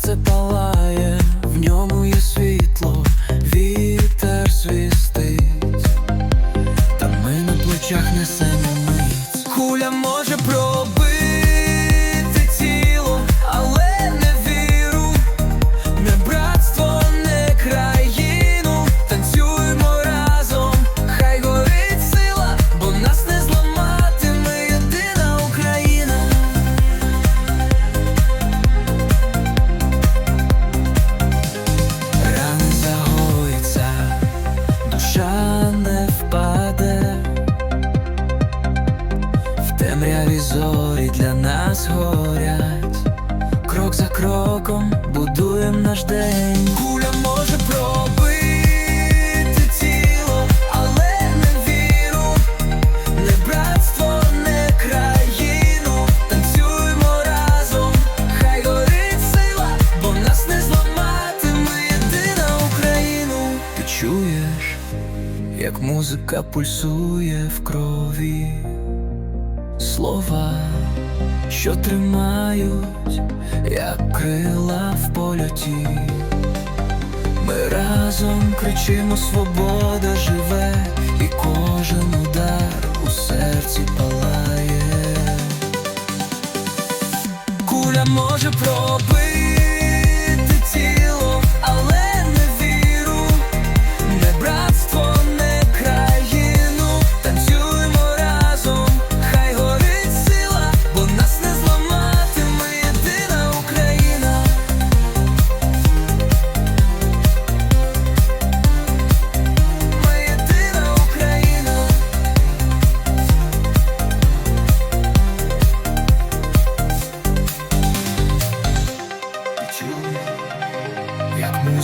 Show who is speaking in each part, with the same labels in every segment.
Speaker 1: серце палає, в ньому є світло, вітер свістить, та ми на плечах несе. темряві зорі для нас горять, крок за кроком будуєм наш день. Куля може пробити тіло, але не віру, не не країну. Танцюємо разом, хай горить сила, бо нас не зламати, Україну. Ти чуєш, як музика пульсує в крові слова, що тримають, як крила в польоті. Ми разом кричимо, свобода живе, і кожен удар у серці палає. Куля може пробити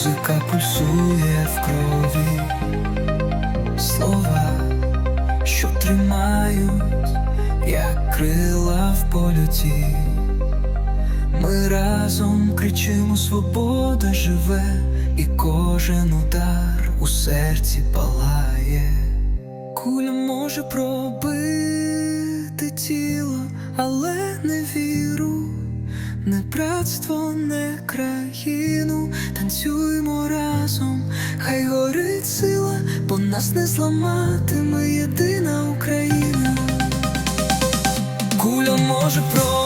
Speaker 1: музика пульсує в крові, слова, що тримають, як крила в польоті. Ми разом кричимо, свобода живе, і кожен удар у серці палає. Куля може пробити тіло, але не віру, не братство, не країну. Танцюємо разом, хай горить сила, бо нас не зламати, ми єдина Україна. Куля може пробити